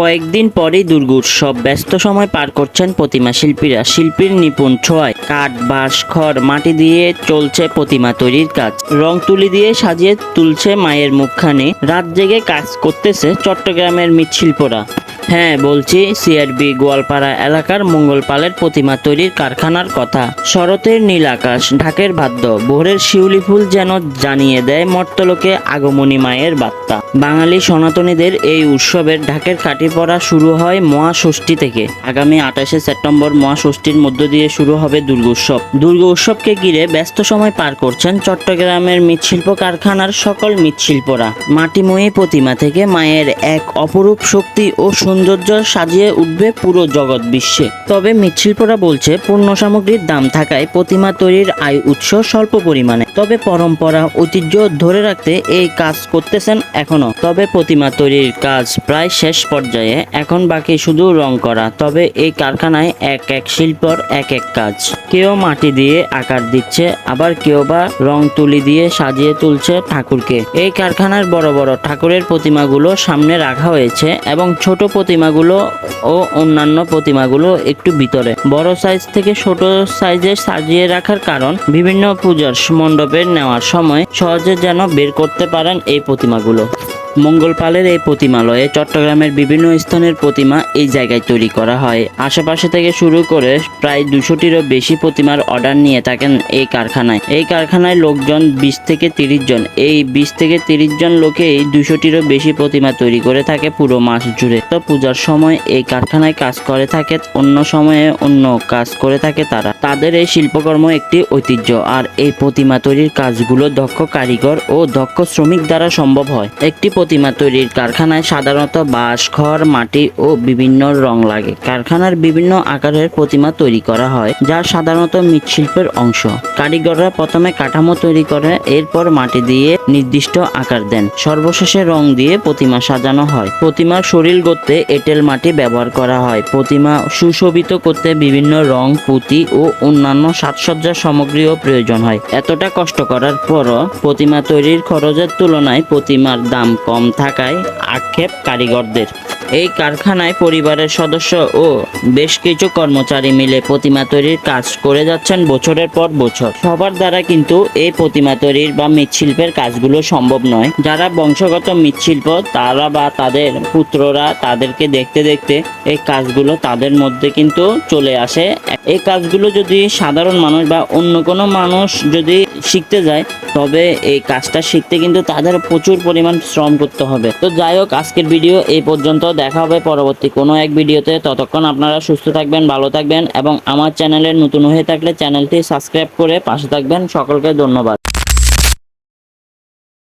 কয়েকদিন পরেই দুর্গোৎসব ব্যস্ত সময় পার করছেন প্রতিমা শিল্পীরা। শিল্পীর নিপুণ ছোঁয়ায় কাঠ, বাঁশ, খড়, মাটি দিয়ে চলছে প্রতিমা তৈরির কাজ। রং তুলি দিয়ে সাজিয়ে তুলছে মায়ের মুখখানি। রাত জেগে কাজ করতেছে চট্টগ্রামের মৃৎশিল্পরা। হ্যাঁ বলছি সিআরবি গোয়ালপাড়া এলাকার মঙ্গলপালের প্রতিমা তৈরির কারখানার কথা। শরতের নীল আকাশ, ঢাকের বাদ্য, ভোরের শিউলি ফুল যেন জানিয়ে দেয় মর্তলোকে আগমনী মায়ের বার্তা। বাঙালি সনাতনীদের এই উৎসবের ঢাকের কাটি পড়া শুরু হয় মহাষষ্ঠী থেকে। আগামী আঠাশে সেপ্টেম্বর মহাষষ্ঠীর মধ্য দিয়ে শুরু হবে দুর্গোৎসব দুর্গা উৎসবকে ঘিরে ব্যস্ত সময় পার করছেন চট্টগ্রামের মৃৎশিল্প কারখানার সকল মৃৎশিল্পরা। মাটিময়ী প্রতিমা থেকে মায়ের এক অপরূপ শক্তি ও সৌন্দর্য সাজিয়ে উঠবে পুরো জগৎ বিশ্বে। তবে মৃৎশিল্পরা বলছে পণ্য সামগ্রীর দাম থাকায় প্রতিমা তৈরির আয় উৎস স্বল্প পরিমাণে। তবে পরম্পরা, ঐতিহ্য ধরে রাখতে এই কাজ করতেছেন এখনও তবে প্রতিমা তৈরির কাজ প্রায় শেষ পর্যায়ে, এখন বাকি শুধু রং করা। তবে এই কারখানায় এক এক শিল্পর এক এক কাজ। কেউ মাটি দিয়ে আকার দিচ্ছে, আবার কেউ বা রং তুলি দিয়ে সাজিয়ে তুলছে ঠাকুরকে। এই কারখানার বড় বড় ঠাকুরের প্রতিমাগুলো সামনে রাখা হয়েছে এবং ছোট প্রতিমাগুলো ও অন্যান্য প্রতিমাগুলো একটু ভিতরে। বড় সাইজ থেকে ছোট সাইজে সাজিয়ে রাখার কারণ বিভিন্ন পূজার মণ্ডপে নেওয়ার সময় সহজে যেন বের করতে পারেন এই প্রতিমাগুলো। মঙ্গলপালের এই প্রতিমালয়ে চট্টগ্রামের বিভিন্ন স্থানের প্রতিমা এই জায়গায় তৈরি করা হয়। আশেপাশে থেকে শুরু করে প্রায় দুশোটিরও বেশি প্রতিমার অর্ডার নিয়ে থাকেন এই কারখানায়। এই কারখানায় লোকজন বিশ থেকে তিরিশ জন। এই বিশ থেকে তিরিশ জন লোকেই দুশোটিরও বেশি প্রতিমা তৈরি করে থাকে পুরো মাস জুড়ে। তো পূজার সময় এই কারখানায় কাজ করে থাকে, অন্য সময়ে অন্য কাজ করে থাকে তারা। তাদের এই শিল্পকর্ম একটি ঐতিহ্য। আর এই প্রতিমা তৈরির কাজগুলো দক্ষ কারিগর ও দক্ষ শ্রমিক দ্বারা সম্ভব হয়। একটি প্রতিমা তৈরির কারখানায় সাধারণত বাঁশ, খড়, মাটি ও বিভিন্ন রং লাগে। কারখানার বিভিন্ন আকারের প্রতিমা তৈরি করা হয়, যা সাধারণত মৃৎশিল্পের অংশ। কারিগররা প্রথমে কাঠামো তৈরি করে, এরপর মাটি দিয়ে নির্দিষ্ট আকার দেন। সর্বশেষে রং দিয়ে প্রতিমা সাজানো হয়। প্রতিমার শরীর গড়তে এঁটেল মাটি ব্যবহার করা হয়। প্রতিমা সুশোভিত করতে বিভিন্ন রং, পুঁতি ও অন্যান্য সাজসজ্জা সামগ্রীও প্রয়োজন হয়। এতটা কষ্ট করার পরও প্রতিমা তৈরির খরচের তুলনায় প্রতিমার দাম কম। থাকায় আক্ষেপ কারিগরদের এই কারখানায় পরিবারের সদস্য ও বেশ কিছু কর্মচারী মিলে প্রতিমা তৈরির কাজ করে যাচ্ছেন বছরের পর বছর। সবার দ্বারা কিন্তু এই প্রতিমা তৈরির বা মৃৎশিল্পের কাজগুলো সম্ভব নয়। যারা বংশগত মৃৎশিল্প, তারা বা তাদের পুত্ররা তাদেরকে দেখতে দেখতে এই কাজগুলো তাদের মধ্যে কিন্তু চলে আসে। এই কাজগুলো যদি সাধারণ মানুষ বা অন্য কোনো মানুষ যদি শিখতে যায়, তবে এই কাজটা শিখতে কিন্তু তাদের প্রচুর পরিমাণ শ্রম করতে হবে। তো যাই হোক, আজকের ভিডিও এই পর্যন্ত। দেখা হবে পরবর্তী কোনো এক ভিডিওতে। ততক্ষণ আপনারা সুস্থ থাকবেন, ভালো থাকবেন এবং আমার চ্যানেলে নতুন হয়ে থাকলে চ্যানেলটি সাবস্ক্রাইব করে পাশে থাকবেন। সকলকে ধন্যবাদ।